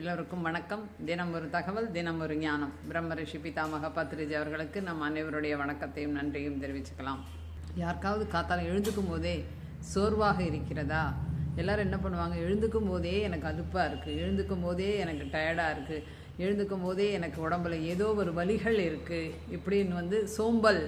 எல்லோருக்கும் வணக்கம். தினம் ஒரு தகவல் தினம் ஒரு ஞானம். பிரம்ம ரிஷி பிதாமக பத்ரிஜி அவர்களுக்கு நம் அனைவருடைய வணக்கத்தையும் நன்றியும் தெரிவிச்சுக்கலாம். யாருக்காவது காத்தால் எழுந்துக்கும் போதே சோர்வாக இருக்கிறதா? எல்லாரும் என்ன பண்ணுவாங்க? எழுந்துக்கும் போதே எனக்கு அலுப்பாக இருக்குது எழுந்துக்கும் போதே எனக்கு டயர்டாக இருக்குது எழுந்துக்கும் போதே எனக்கு உடம்புல ஏதோ ஒரு வலிகள் இருக்குது இப்படின்னு வந்து சோம்பல்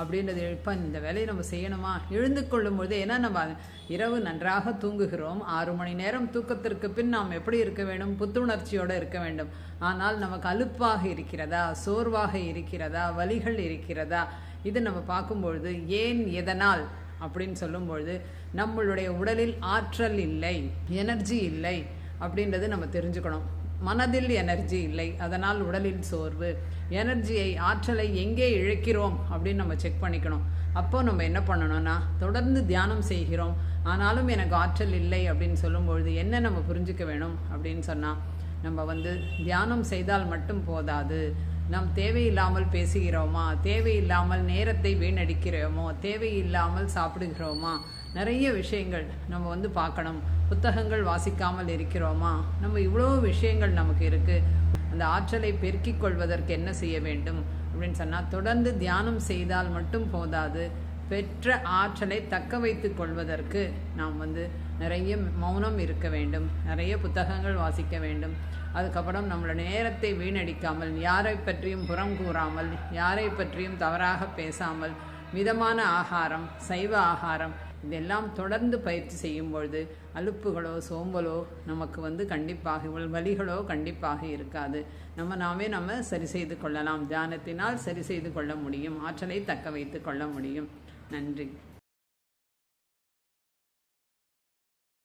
அப்படின்றது இப்போ இந்த வேலையை நம்ம செய்யணுமா? எழுந்து கொள்ளும் பொழுது ஏன்னா நம்ம இரவு நன்றாக தூங்குகிறோம். ஆறு மணி நேரம் தூக்கத்திற்கு பின் நாம் எப்படி இருக்க வேண்டும்? புத்துணர்ச்சியோடு இருக்க வேண்டும். ஆனால் நமக்கு அலுப்பாக இருக்கிறதா? சோர்வாக இருக்கிறதா? வலிகள் இருக்கிறதா? இது நம்ம பார்க்கும்பொழுது ஏன் எதனால்? அப்படின்னு சொல்லும்பொழுது நம்மளுடைய உடலில் ஆற்றல் இல்லை எனர்ஜி இல்லை அப்படின்றது நம்ம தெரிஞ்சுக்கணும். மனதில் எனர்ஜி இல்லை. அதனால் உடலில் சோர்வு. எனர்ஜியை ஆற்றலை எங்கே இழக்கிறோம் அப்படின்னு நம்ம செக் பண்ணிக்கணும். அப்போ நம்ம என்ன பண்ணணும்னா தொடர்ந்து தியானம் செய்கிறோம். ஆனாலும் எனக்கு ஆற்றல் இல்லை அப்படின்னு சொல்லும்பொழுது என்ன நம்ம புரிஞ்சுக்க வேணும் அப்படின்னு சொன்னால் நம்ம வந்து தியானம் செய்தால் மட்டும் போதாது. நாம் தேவையில்லாமல் பேசுகிறோமா? தேவையில்லாமல் நேரத்தை வீணடிக்கிறோமோ? தேவையில்லாமல் சாப்பிடுகிறோமா? நிறைய விஷயங்கள் நம்ம வந்து பார்க்கணும். புத்தகங்கள் வாசிக்காமல் இருக்கிறோமா? நம்ம இவ்வளோ விஷயங்கள் நமக்கு இருக்குது அந்த ஆற்றலை பெருக்கிக் கொள்வதற்கு என்ன செய்ய வேண்டும்? அப்படின்னு சொன்னால் தொடர்ந்து தியானம் செய்தால் மட்டும் போதாது. பெற்ற ஆற்றலை தக்க வைத்து கொள்வதற்கு நாம் வந்து நிறைய மௌனம் இருக்க வேண்டும். நிறைய புத்தகங்கள் வாசிக்க வேண்டும். அதுக்கப்புறம் நம்மளோட நேரத்தை வீணடிக்காமல் யாரை பற்றியும் புறம் கூறாமல் யாரை பற்றியும் தவறாக பேசாமல் மிதமான ஆகாரம் சைவ ஆகாரம் இதெல்லாம் தொடர்ந்து பயிற்சி செய்யும் பொழுது அலுப்புகளோ சோம்பலோ நமக்கு வந்து கண்டிப்பாக வலிகளோ கண்டிப்பாக இருக்காது. நம்ம நாமே நம்ம சரி செய்து கொள்ளலாம். தியானத்தினால் சரி செய்து கொள்ள முடியும். ஆற்றலை தக்க வைத்து கொள்ள முடியும். நன்றி.